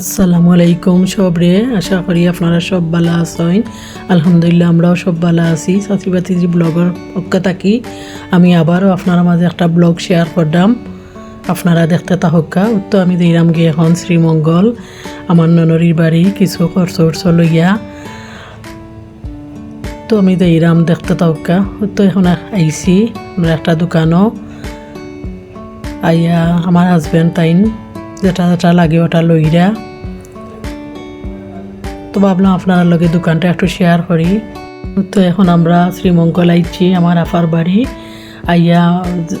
আসসালামু আলাইকুম সব রে আশা করি আপনারা সব ভালো আছেন। আলহামদুলিল্লাহ আমরাও সব ভালো আছি। সাথীবাতিজি ব্লগের পক্ষ থাকি। আমি আবারও আপনারা মাঝে একটা ব্লগ শেয়ার করলাম। আপনারা দেখতে থাকা তো আমি দিলাম গিয়ে এখন শ্রীমঙ্গল। আমার ননরির বাড়ি কিছু খরচ উরচ লইয়া। তো আমি দিলাম দেখতে থাকা তো এখন আইছি। আমরা একটা দোকানও। আইয়া আমার হাজব্যান্ড তাইন, যেটা যেটা লাগে ওটা লইরা। তো ভাবলাম আপনার লগে দোকানটা একটু শেয়ার করি। তো এখন আমরা শ্রীমঙ্গল আইছি, আমার আফার বাড়ি। আইয়া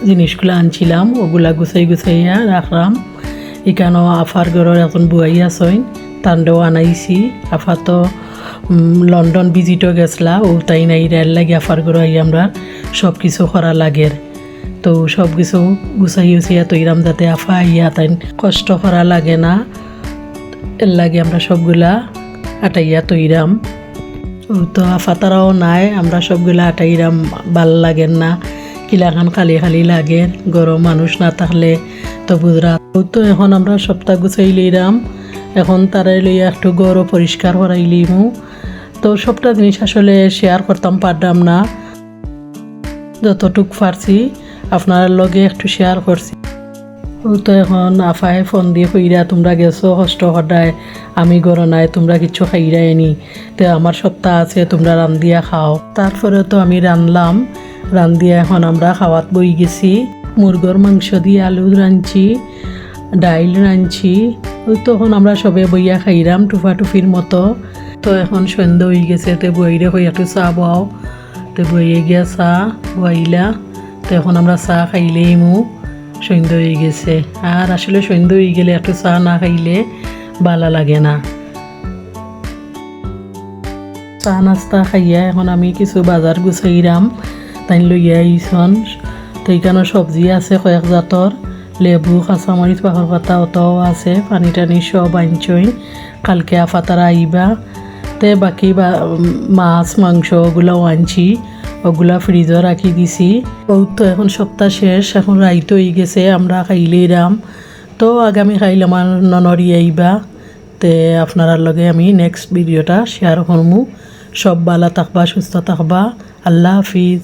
জিনিসগুলো আনছিলাম, ওগুলা গুছাই গুছাইয়া রাখলাম। এখানেও আফার ঘরের এখন বুয়াই আসইন তান্ডেও আনাইছি। আফা তো লন্ডন ভিজিটও গেছলা, ও তাই নাই, রেল লাগে আফার ঘরে আই আমরা সব কিছু করা লাগের। তো সব কিছু গুছাই গুছাইয়া তৈরাম যাতে আফা আইয়া তাই কষ্ট করা লাগে না। এর লাগে আমরা সবগুলা আটাইয়া তৈরাম তো আফাতারাও নাই, আমরা সবগুলা আটাইরাম ভালো লাগেন না। কিলাখান খালি খালি লাগে গরম মানুষ না থাকলে তো বুঝরা। তো এখন আমরা সপ্তাহ গুছাই লইরাম এখন তারাই লইয়া একটু গরম পরিষ্কার করাই লিমু। তো সবটা জিনিস আসলে শেয়ার করতাম পারলাম না। যতটুক পারছি, আপনার লগে একটু শেয়ার করছি। তো এখন আফায় ফোন দিয়ে কইরা তোমরা গেছো কষ্ট সদায়, আমি গরো নাই, তোমরা কিছু খাইরাই নি। তো আমার সপ্তাহ আছে, তোমরা রান্ধিয়া খাও। তারপরে তো আমি রানলাম রান্ধিয়া এখন আমরা খাওয়াত বই গেছি। মুরগর মাংস দিয়ে আলু রাঁধছি ডাইল রাঁধছি ওই তখন আমরা সবে বইয়া খাইরাম টুফা টুফির মতো। তো এখন সন্ধ্যা হয়ে গেছে, তো বইরে হই একটু চা বাও তো বইয়ে গিয়া চা বইলা তো এখন আমরা চা খাইলেই মু। সন্ধ্যা হয়ে গেছে। আর আসলে সন্ধ্যা হয়ে গেলে একটু চা না খাইলে ভালো লাগে না। চা নাস্তা খাইয়া এখন আমি কিছু বাজার গুছাইরাম তাই লইয়া আইসন। তো এইখানে সবজি আছে, কয়েক জাতর লেবু কাঁচামরিচ পাখর পাতা অতও আছে পানি টানি সব আনছই। কালকে আফাতারা আইবা তে বাকি মাছ, মাংস ওগুলাও আনছি। ওগুলা ফ্রিজও রাখি দিছি। ও তো এখন সপ্তাহ শেষ, এখন রাইত হয়ে গেছে, আমরা খাইলেই রাম তো আগামী খাইলে আমার ননরি আইবা তে আপনার লগে আমি নেক্সট ভিডিওটা শেয়ার করমু সব বালা থাকবা, সুস্থ থাকবা। আল্লাহ হাফিজ।